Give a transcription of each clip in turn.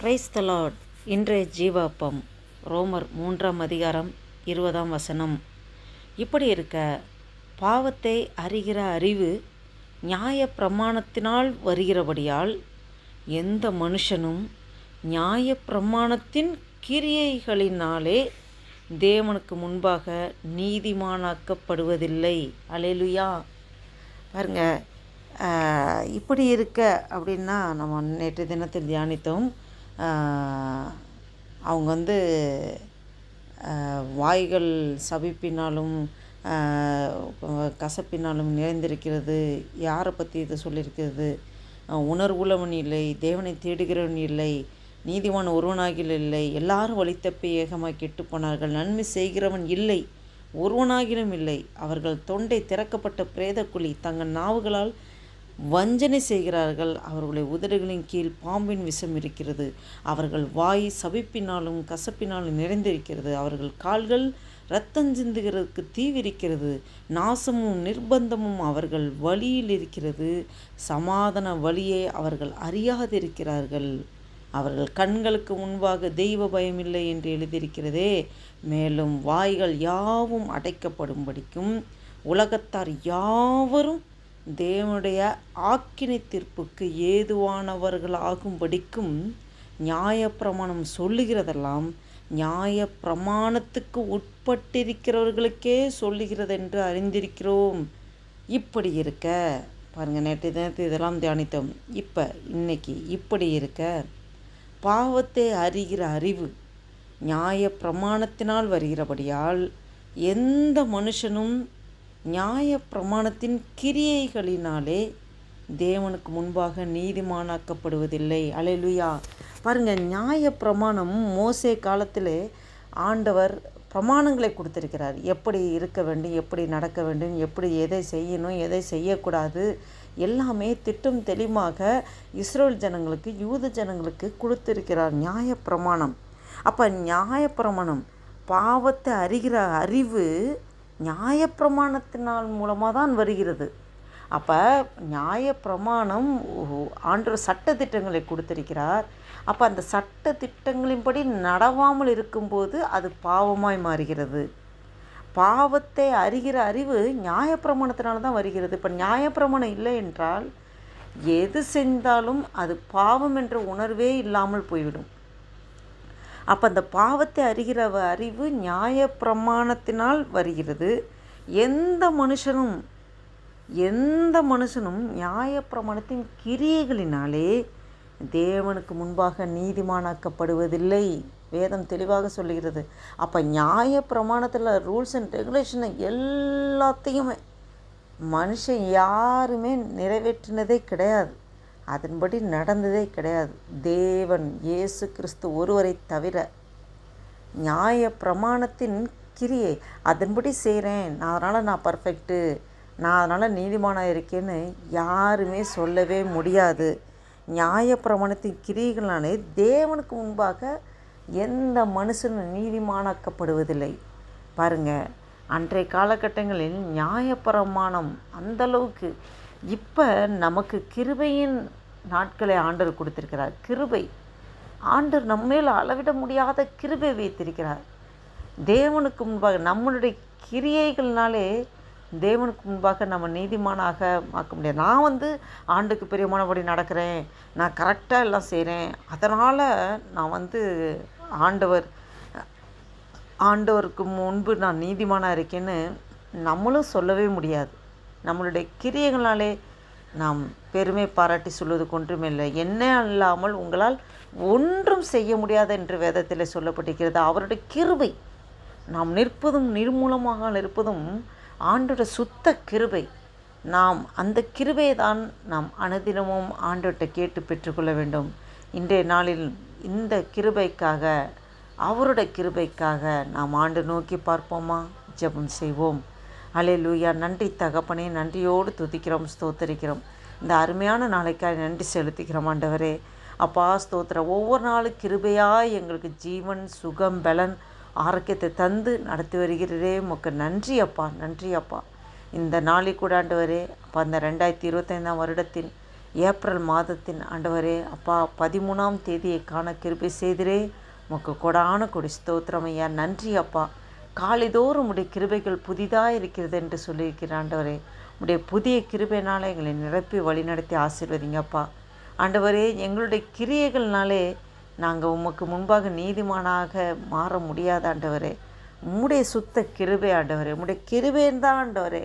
Price இன்றைய ஜீவாப்பம். ரோமர் மூன்றாம் அதிகாரம் இருபதாம் வசனம். இப்படி இருக்க பாவத்தை அறிகிற அறிவு நியாய பிரமாணத்தினால் வருகிறபடியால் எந்த மனுஷனும் நியாய பிரமாணத்தின் கிரியைகளினாலே தேவனுக்கு முன்பாக நீதிமானாக்கப்படுவதில்லை. அலையிலுயா பாருங்க இப்படி இருக்க அப்படின்னா நம்ம நேற்று தினத்தில் தியானித்தோம். அவங்க வந்து வாய்கள் சபிப்பினாலும் கசப்பினாலும் நிறைந்திருக்கிறது. யாரை பற்றி இது சொல்லியிருக்கிறது? உணர்வுள்ளவன் இல்லை தேவனை தேடுகிறவன் இல்லை நீதிமான் ஒருவனாகில் இல்லை எல்லாரும் வழி தப்பி ஏகமாக கெட்டுப் போனார்கள் நன்மை செய்கிறவன் இல்லை ஒருவனாகிலும் இல்லை. அவர்கள் தொண்டை திறக்கப்பட்ட பிரேதக்குழி தங்கள் நாவுகளால் வஞ்சனை செய்கிறார்கள். அவர்களுடைய உதடுகளின் கீழ் பாம்பின் விஷம் இருக்கிறது. அவர்கள் வாய் சபிப்பினாலும் கசப்பினாலும் நிறைந்திருக்கிறது. அவர்கள் கால்கள் இரத்தம் சிந்துகிறதுக்கு தீவிரிக்கிறது. நாசமும் நிர்பந்தமும் அவர்கள் வழியில் இருக்கிறது. சமாதான வழியை அவர்கள் அறியாதிருக்கிறார்கள். அவர்கள் கண்களுக்கு முன்பாக தெய்வ பயமில்லை என்று எழுதியிருக்கிறதே. மேலும் வாய்கள் யாவும் அடைக்கப்படும்படிக்கும் உலகத்தார் யாவரும் தேவனுடைய ஆக்கினை தீர்ப்புக்கு ஏதுவானவர்களாகும்படிக்கும் நியாயப்பிரமாணம் சொல்லுகிறதெல்லாம் நியாய பிரமாணத்துக்கு உட்பட்டிருக்கிறவர்களுக்கே சொல்லுகிறது என்று அறிந்திருக்கிறோம். இப்படி இருக்க. பாருங்கள் நேற்று தினத்து இதெல்லாம் தியானித்தோம். இப்போ இன்னைக்கு இப்படி இருக்க. பாவத்தை அறிகிற அறிவு நியாய பிரமாணத்தினால் வருகிறபடியால் எந்த மனுஷனும் நியாய பிரமாணத்தின் கிரியைகளினாலே தேவனுக்கு முன்பாக நீதிமானாக்கப்படுவதில்லை. அலையிலுயா பாருங்க நியாய பிரமாணம் மோசே காலத்திலே ஆண்டவர் பிரமாணங்களை கொடுத்துருக்கிறார். எப்படி இருக்க வேண்டும் எப்படி நடக்க வேண்டும் எப்படி எதை செய்யணும் எதை செய்யக்கூடாது எல்லாமே திட்டம் தெளிவாக இஸ்ரோல் ஜனங்களுக்கு யூத ஜனங்களுக்கு கொடுத்திருக்கிறார் நியாய பிரமாணம் அப்போ நியாய பிரமாணம் பாவத்தை அறிகிற அறிவு நியாயப்பிரமாணத்தினால் மூலமாக தான் வருகிறது. அப்போ நியாயப்பிரமாணம் ஆண்டவர் சட்ட திட்டங்களை கொடுத்திருக்கிறார். அப்போ அந்த சட்ட திட்டங்களின்படி நடவாமல் இருக்கும்போது அது பாவமாய் மாறுகிறது. பாவத்தை அறிகிற அறிவு நியாயப்பிரமாணத்தினால தான் வருகிறது. இப்போ நியாயப்பிரமாணம் இல்லை என்றால் எது செஞ்சாலும் அது பாவம் என்ற உணர்வே இல்லாமல் போய்விடும். அப்போ அந்த பாவத்தை அறிகிற அறிவு நியாய பிரமாணத்தினால் வருகிறது. எந்த மனுஷனும் எந்த மனுஷனும் நியாய பிரமாணத்தின் கிரியைகளினாலே தேவனுக்கு முன்பாக நீதிமானாக்கப்படுவதில்லை. வேதம் தெளிவாக சொல்லுகிறது. அப்போ நியாய பிரமாணத்தில் ரூல்ஸ் அண்ட் ரெகுலேஷனை எல்லாத்தையுமே மனுஷன் யாருமே நிறைவேற்றினதே கிடையாது. அதன்படி நடந்ததே கிடையாது. தேவன் இயேசு கிறிஸ்து ஒருவரை தவிர நியாய பிரமாணத்தின் கிரியை அதன்படி செய்கிறேன் நான் அதனால் நான் பர்ஃபெக்ட்டு நான் அதனால் நீதிமானாக இருக்கேன்னு யாருமே சொல்லவே முடியாது. நியாய பிரமாணத்தின் கிரிகளானே தேவனுக்கு முன்பாக எந்த மனுஷனும் நீதிமானாக்கப்படுவதில்லை. பாருங்கள் அன்றைய காலகட்டங்களில் நியாயப்பிரமாணம் அந்தளவுக்கு இப்போ நமக்கு கிருபையின் நாட்களை ஆண்டர் கொடுத்திருக்கிறார். கிருபை. ஆண்டர் நம்மேல் அளவிட முடியாத கிருபை வைத்திருக்கிறார். தேவனுக்கு முன்பாக நம்மளுடைய கிரியைகள்னாலே தேவனுக்கு முன்பாக நம்ம நீதிமானாக ஆக்க முடியாது. நான் வந்து ஆண்டுக்கு பிரியமானபடி நடக்கிறேன். நான் கரெக்டாக எல்லாம் செய்கிறேன் அதனால் நான் வந்து ஆண்டவர் ஆண்டவருக்கு முன்பு நான் நீதிமானாக இருக்கேன்னு நம்மளும் சொல்லவே முடியாது. நம்மளுடைய கிரியைகளாலே நாம் பெருமை பாராட்டி சொல்வதுக்கு ஒன்றுமில்லை என்ன அல்லாமல் உங்களால் ஒன்றும் செய்ய முடியாது என்று வேதத்தில் சொல்லப்பட்டிருக்கிறது. அவருடைய கிருபை நாம் நிற்பதும் நிர்மூலமாக நிற்பதும் ஆண்டோட சுத்த கிருபை. நாம் அந்த கிருபையை தான் நாம் அனுதினமும் ஆண்டோட்ட கேட்டு பெற்றுக்கொள்ள வேண்டும். இன்றைய நாளில் இந்த கிருபைக்காக அவருடைய கிருபைக்காக நாம் ஆண்டு நோக்கி பார்ப்போமா? ஜெபம் செய்வோம். அலையலூயா நன்றி தகப்பனே நன்றியோடு துதிக்கிறோம் ஸ்தோத்தரிக்கிறோம். இந்த அருமையான நாளைக்காக நன்றி செலுத்திக்கிறோம் ஆண்டவரே. அப்பா ஸ்தோத்திரம். ஒவ்வொரு நாளும் கிருபையாய் எங்களுக்கு ஜீவன் சுகம் பலன் ஆரோக்கியத்தை தந்து நடத்தி வருகிறதே. உமக்கு நன்றி அப்பா நன்றி அப்பா. இந்த நாளை கூட ஆண்டவரே அப்போ அந்த ரெண்டாயிரத்தி இருபத்தைந்தாம் வருடத்தின் ஏப்ரல் மாதத்தின் ஆண்டவரே அப்பா பதிமூணாம் தேதியை காண கிருபை செய்திரே. உமக்கு கொடான கொடி ஸ்தோத்திரம் ஐயா. நன்றி அப்பா. காலைதோறும் உடைய கிருபைகள் புதிதாக இருக்கிறது என்று சொல்லியிருக்கிற ஆண்டவரே உடைய புதிய கிருபையினால் எங்களை நிரப்பி வழிநடத்தி ஆசீர்வதிங்கப்பா ஆண்டவரே எங்களுடைய கிரியைகள்னாலே நாங்கள் உமக்கு முன்பாக நீதிமானாக மாற முடியாத ஆண்டவரே. உம்முடைய சுத்த கிருபை ஆண்டவரே உம்முடைய கிருபைன்னு தான் ஆண்டவரே.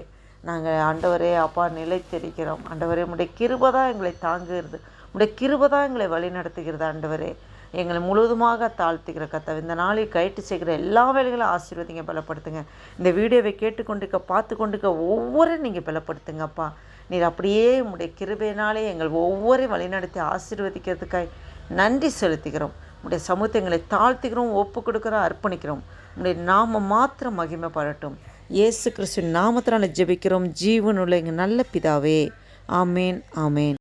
நாங்கள் ஆண்டவரே அப்பா நிலைத்திருக்கிறோம். ஆண்டவரே உடைய கிருபை தான் எங்களை தாங்குகிறது. உடைய கிருபை தான் எங்களை வழி நடத்துகிறது ஆண்டவரே. எங்களை முழுவதுமாக தாழ்த்துகிற கத்தவை இந்த நாளில் கயிற்று செய்கிற எல்லா வேலைகளும் ஆசீர்வதிங்க பலப்படுத்துங்க. இந்த வீடியோவை கேட்டுக்கொண்டிருக்க பார்த்து கொண்டிருக்க ஒவ்வொரு நீங்கள் பலப்படுத்துங்கப்பா நீர் அப்படியே உங்களுடைய கிருபையினாலே எங்கள் ஒவ்வொரு வழிநடத்தி ஆசீர்வதிக்கிறதுக்காய் நன்றி செலுத்துகிறோம். உடைய சமூகத்தை எங்களை தாழ்த்துகிறோம் ஒப்பு கொடுக்குறோம் அர்ப்பணிக்கிறோம். உடைய நாம மாத்திரம் மகிமைப்படட்டும் இயேசு கிறிஸ்துவின் நாமத்தினால ஜெபிக்கிறோம். ஜீவனுள்ள எங்கள் நல்ல பிதாவே. ஆமேன் ஆமேன்.